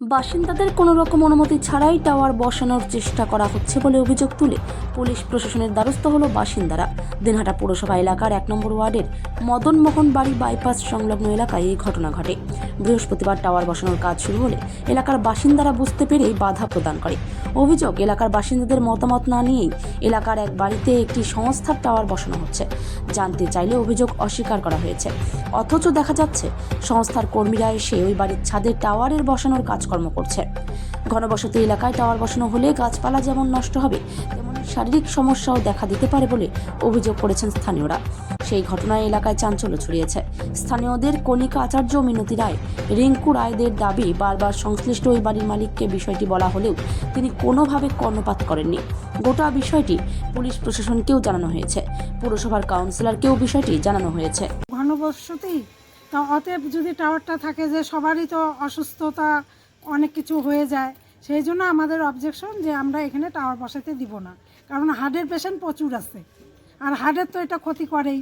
বাসিন্দাদের কোনো রকম অনুমতি ছাড়াই টাওয়ার বসানোর চেষ্টা করা হচ্ছে বলে অভিযোগ তুলে পুলিশ প্রশাসনের দ্বারস্থ হলো বাসিন্দারা। দিনহাটা পৌরসভা এলাকার এক নম্বর ওয়ার্ডের মদনমোহন বাড়ি বাইপাস সংলগ্ন এলাকায় এই ঘটনা ঘটে। বৃহস্পতিবার টাওয়ার বসানোর কাজ শুরু হলে এলাকার বাসিন্দারা বুঝতে পেরেই বাধা প্রদান করে। অভিযোগ, এলাকার বাসিন্দাদের মতামত না নিয়েই এলাকার এক বাড়িতে একটি সংস্থার টাওয়ার বসানো হচ্ছে। জানতে চাইলে অভিযোগ অস্বীকার করা হয়েছে। অথচ দেখা যাচ্ছে, সংস্থার কর্মীরা এসে ওই বাড়ির ছাদে টাওয়ারের বসানোর কাজকর্ম করছে। ঘনবসতি এলাকায় টাওয়ার বসানো হলে গাছপালা যেমন নষ্ট হবে, তেমনি শারীরিক সমস্যাও দেখা দিতে পারে বলে অভিযোগ করেছেন স্থানীয়রা। সেই ঘটনায় এলাকায় চাঞ্চল্য ছড়িয়েছে। স্থানীয়দের কণিকা আচার্য মিনতি রায়, রিঙ্কু রায়দের দাবি বারবার সংশ্লিষ্ট ওই বাড়ির মালিককে বিষয়টি বলা হলেও তিনি কোনোভাবে কর্ণপাত করেননি। গোটা বিষয়টি পুলিশ প্রশাসনকেও জানানো হয়েছে। পুরসভার কাউন্সিলরকেও বিষয়টি জানানো হয়েছে। ঘনবসতি? অতএব যদি টাওয়ারটা থাকে যে সবারই তো অসুস্থতা অনেক কিছু হয়ে যায়। সেই জন্য আমাদের অবজেকশন যে আমরা এখানে টাওয়ার বসাতে দিব না। কারণ হার্টের পেশেন্ট প্রচুর আছে। আর হার্টের তো এটা ক্ষতি করেই।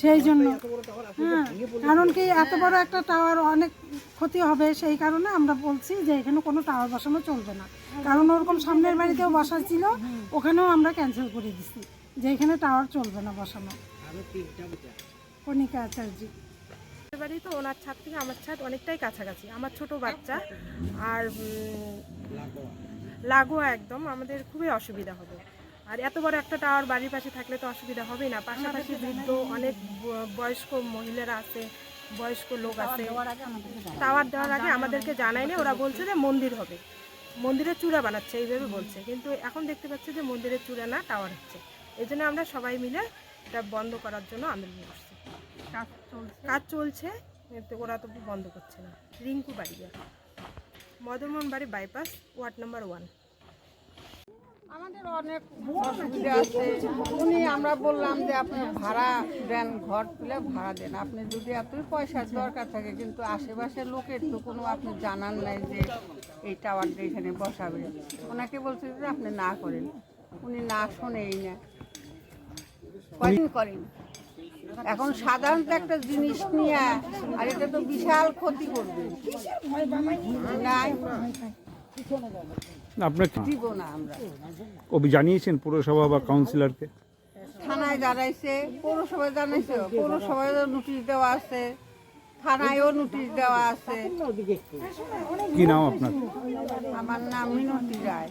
সেই জন্য হ্যাঁ কারণ কি এত বড় একটা টাওয়ার অনেক ক্ষতি হবে। সেই কারণে আমরা বলছি যে এখানে কোনো টাওয়ার বসানো চলবে না। কারণ ওরকম সামনের বাড়িতেও বসা ছিল ওখানেও আমরা ক্যান্সেল করে দিছি। যে এখানে টাওয়ার চলবে না বসানো। কণিকা আচার্য। বাড়ি তো ওনার ছাদ থেকে আমার ছাদ অনেকটাই কাছাকাছি। আমার ছোট বাচ্চা আর লাগোয়া একদম আমাদের খুবই অসুবিধা হবে। আর এত বড় একটা টাওয়ার বাড়ির পাশে থাকলে তো অসুবিধা হবেই না। পাশাপাশি বৃদ্ধ অনেক বয়স্ক মহিলারা আছে বয়স্ক লোক আছে। টাওয়ার দেওয়ার আগে আমাদেরকে জানায়নি ওরা বলছে যে মন্দির হবে। মন্দিরের চূড়া বানাচ্ছে এইভাবে বলছে। কিন্তু এখন দেখতে পাচ্ছি যে মন্দিরের চূড়া না টাওয়ার হচ্ছে। এই জন্য আমরা সবাই মিলে এটা বন্ধ করার জন্য আন্দোলন করছি। কাজ চলছে। কিন্তু ওরা তো বন্ধ করছে না। রিঙ্কু বাড়ি মদনমোহন বাড়ি বাইপাস ওয়ার্ড নাম্বার ওয়ান আমাদের অনেক অসুবিধা আছে। উনি আমরা বললাম যে আপনি ভাড়া দেন ঘর তুলে ভাড়া দেন। আপনি যদি এতই পয়সার দরকার থাকে কিন্তু আশেপাশের লোকের তো কোনো আপনি জানান নাই যে এই টাওয়ারটা এখানে বসাবে। ওনাকে বলছে যে আপনি না করেন। উনি না শোনেই না। কদিন করেন? এখন সাধারণত একটা জিনিস নিয়ে আর এটা তো বিশাল ক্ষতি করবে। আপনার দিব না আমরা। কবি জানিয়েছেন পুরসভা বা কাউন্সিলরকে? থানায় জানাইছে পৌরসভায় জানাইছে পৌরসভায় নোটিশ দেওয়া আছে থানায়ও নোটিশ দেওয়া আছে। কি নাম আপনার? আমার নাম মিনতি রায়।